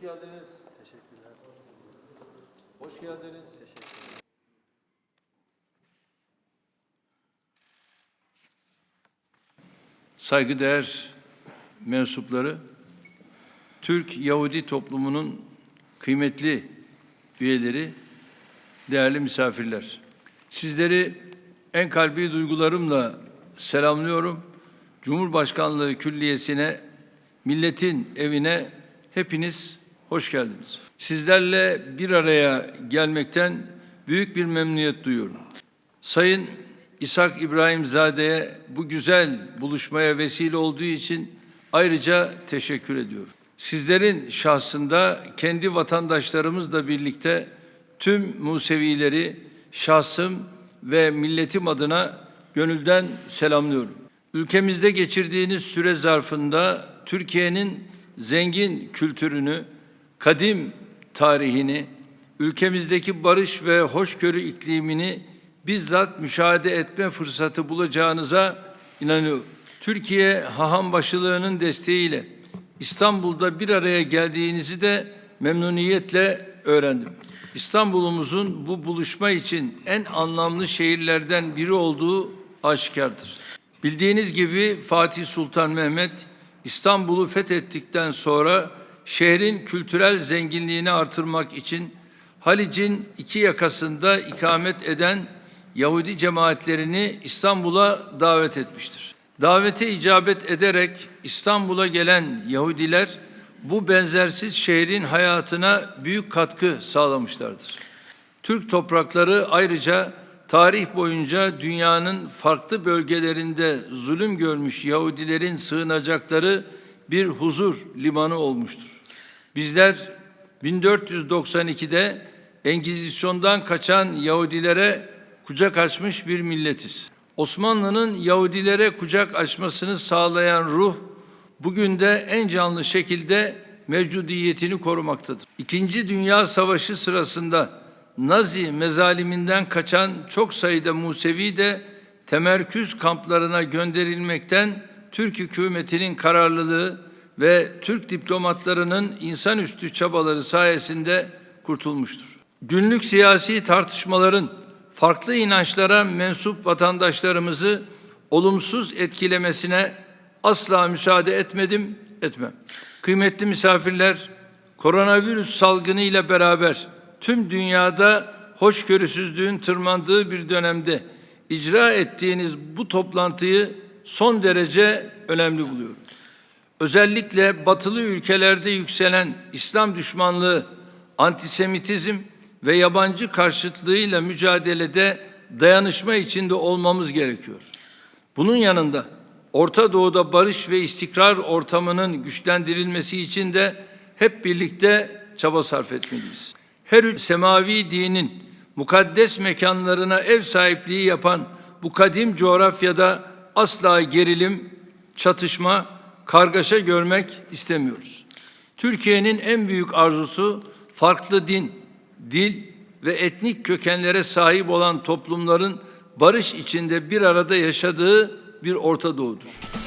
Hoş geldiniz. Teşekkürler. Hoş geldiniz. Teşekkürler. saygıdeğer mensupları, Türk Yahudi toplumunun kıymetli üyeleri, değerli misafirler. Sizleri en kalbi duygularımla selamlıyorum. Cumhurbaşkanlığı Külliyesi'ne, milletin evine hepiniz hoş geldiniz. Sizlerle bir araya gelmekten büyük bir memnuniyet duyuyorum. Sayın İshak İbrahimzade'ye bu güzel buluşmaya vesile olduğu için ayrıca teşekkür ediyorum. Sizlerin şahsında kendi vatandaşlarımızla birlikte tüm Musevileri şahsım ve milletim adına gönülden selamlıyorum. Ülkemizde geçirdiğiniz süre zarfında Türkiye'nin zengin kültürünü, kadim tarihini, ülkemizdeki barış ve hoşgörü iklimini bizzat müşahede etme fırsatı bulacağınıza inanıyorum. Türkiye haham başılığının desteğiyle İstanbul'da bir araya geldiğinizi de memnuniyetle öğrendim. İstanbul'umuzun bu buluşma için en anlamlı şehirlerden biri olduğu aşikardır. Bildiğiniz gibi Fatih Sultan Mehmet İstanbul'u fethettikten sonra şehrin kültürel zenginliğini artırmak için Halic'in iki yakasında ikamet eden Yahudi cemaatlerini İstanbul'a davet etmiştir. Davete icabet ederek İstanbul'a gelen Yahudiler bu benzersiz şehrin hayatına büyük katkı sağlamışlardır. Türk toprakları ayrıca tarih boyunca dünyanın farklı bölgelerinde zulüm görmüş Yahudilerin sığınacakları bir huzur limanı olmuştur. Bizler 1492'de Engizisyon'dan kaçan Yahudilere kucak açmış bir milletiz. Osmanlı'nın Yahudilere kucak açmasını sağlayan ruh bugün de en canlı şekilde mevcudiyetini korumaktadır. İkinci Dünya Savaşı sırasında Nazi mezaliminden kaçan çok sayıda Musevi de temerküz kamplarına gönderilmekten Türk hükümetinin kararlılığı ve Türk diplomatlarının insanüstü çabaları sayesinde kurtulmuştur. Günlük siyasi tartışmaların farklı inançlara mensup vatandaşlarımızı olumsuz etkilemesine asla müsaade etmedim, etmem. Kıymetli misafirler, koronavirüs salgını ile beraber tüm dünyada hoşgörüsüzlüğün tırmandığı bir dönemde icra ettiğiniz bu toplantıyı son derece önemli buluyorum. Özellikle batılı ülkelerde yükselen İslam düşmanlığı, antisemitizm ve yabancı karşıtlığıyla mücadelede dayanışma içinde olmamız gerekiyor. Bunun yanında Orta Doğu'da barış ve istikrar ortamının güçlendirilmesi için de hep birlikte çaba sarf etmeliyiz. Her üç semavi dinin mukaddes mekanlarına ev sahipliği yapan bu kadim coğrafyada asla gerilim, çatışma, kargaşa görmek istemiyoruz. Türkiye'nin en büyük arzusu farklı din, dil ve etnik kökenlere sahip olan toplumların barış içinde bir arada yaşadığı bir Orta Doğu'dur.